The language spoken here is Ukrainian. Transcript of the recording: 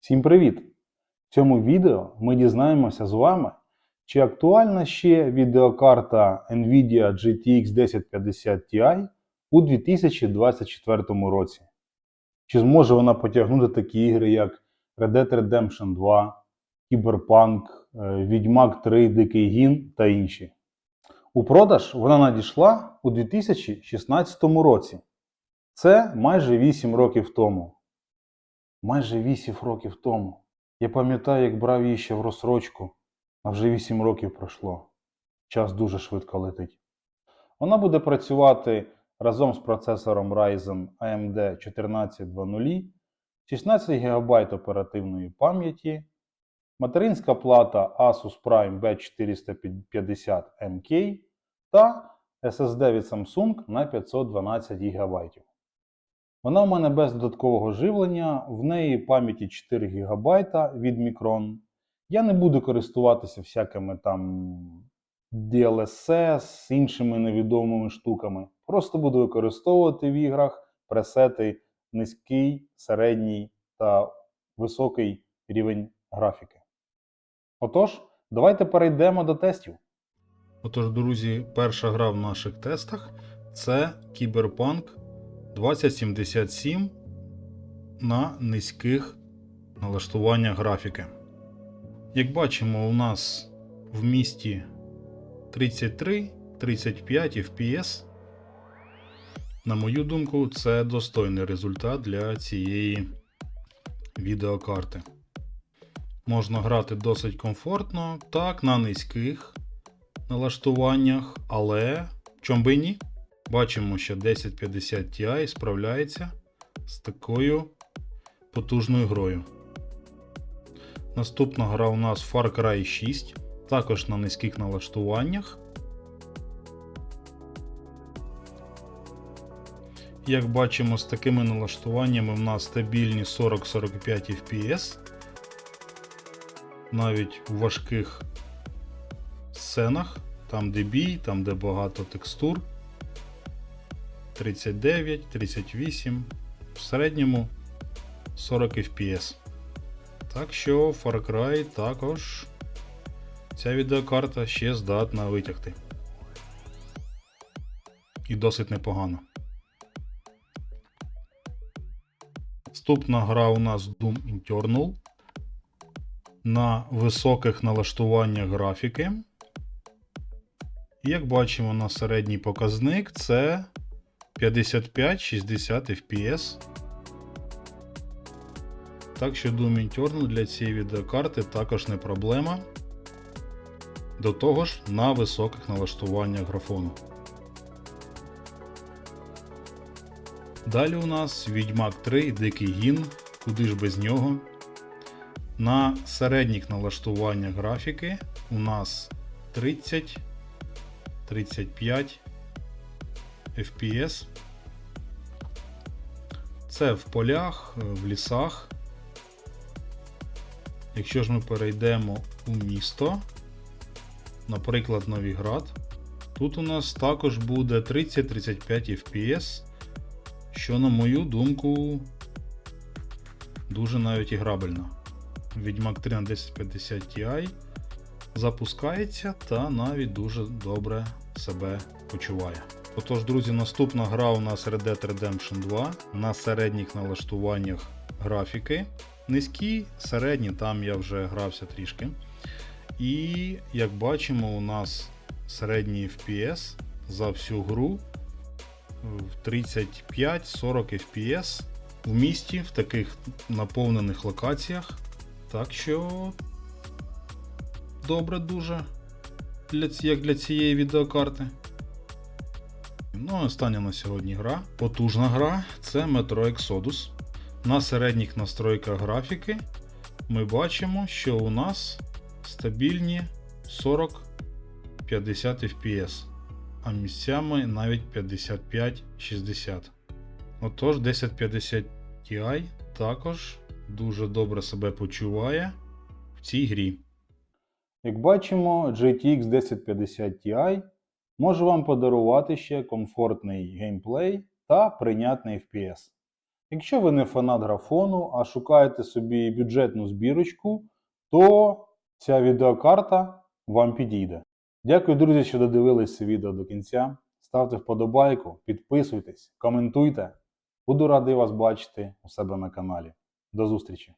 Всім привіт! В цьому відео ми дізнаємося з вами, чи актуальна ще відеокарта Nvidia GTX 1050 Ti у 2024 році. Чи зможе вона потягнути такі ігри, як Red Dead Redemption 2, Cyberpunk, е, Відьмак 3, Дикий Гін та інші. У продаж вона надійшла у 2016 році. Це майже 8 років тому. Майже 8 років тому. Я пам'ятаю, як брав її ще в розсрочку, а вже 8 років пройшло. Час дуже швидко летить. Вона буде працювати разом з процесором Ryzen AMD 1420, 16 ГБ оперативної пам'яті, материнська плата Asus Prime B450MK та SSD від Samsung на 512 ГБ. Вона в мене без додаткового живлення, в неї пам'яті 4 ГБ від Micron. Я не буду користуватися всякими там DLSS, іншими невідомими штуками. Просто буду використовувати в іграх пресети низький, середній та високий рівень графіки. Отож, давайте перейдемо до тестів. Отож, друзі, перша гра в наших тестах це Cyberpunk 2077 на низьких налаштуваннях графіки. Як бачимо, у нас в місті 33-35 FPS. На мою думку, це достойний результат для цієї відеокарти. Можна грати досить комфортно, так, на низьких налаштуваннях, але чом би ні? Бачимо, що 1050 Ti справляється з такою потужною грою. Наступна гра у нас Far Cry 6, також на низьких налаштуваннях. Як бачимо, з такими налаштуваннями в нас стабільні 40-45 FPS. Навіть в важких сценах, там де бій, там де багато текстур. 39, 38, в середньому 40 FPS. Так що Far Cry також ця відеокарта ще здатна витягти. І досить непогано. Наступна гра у нас Doom Eternal на високих налаштуваннях графіки. І як бачимо на середній показник це 55-60 FPS. Так що Doom Eternal для цієї відеокарти також не проблема. До того ж на високих налаштуваннях графону. Далі у нас Відьмак 3 Дикий Гін, куди ж без нього. На середніх налаштуваннях графіки у нас 30 35 FPS. Це в полях, в лісах. Якщо ж ми перейдемо у місто, наприклад, Новіград, тут у нас також буде 30-35 FPS, що, на мою думку, дуже навіть і грабельно. Відьмак 3 на 1050 Ti запускається та навіть дуже добре себе почуває. Отож, друзі, наступна гра у нас Red Dead Redemption 2 на середніх налаштуваннях графіки. Низькі, середні, там я вже грався трішки. І як бачимо, у нас середній FPS за всю гру в 35-40 FPS в місті в таких наповнених локаціях. Так що добре дуже для, як для цієї відеокарти. Ну, остання на сьогодні гра. Потужна гра це Metro Exodus. На середніх настройках графіки ми бачимо, що у нас стабільні 40-50 FPS, а місцями навіть 55-60. Отож, 1050 Ti також дуже добре себе почуває в цій грі. Як бачимо, GTX 1050 Ti може вам подарувати ще комфортний геймплей та прийнятний FPS. Якщо ви не фанат графону, а шукаєте собі бюджетну збірочку, то ця відеокарта вам підійде. Дякую, друзі, що додивились це відео до кінця. Ставте вподобайку, підписуйтесь, коментуйте. Буду радий вас бачити у себе на каналі. До зустрічі!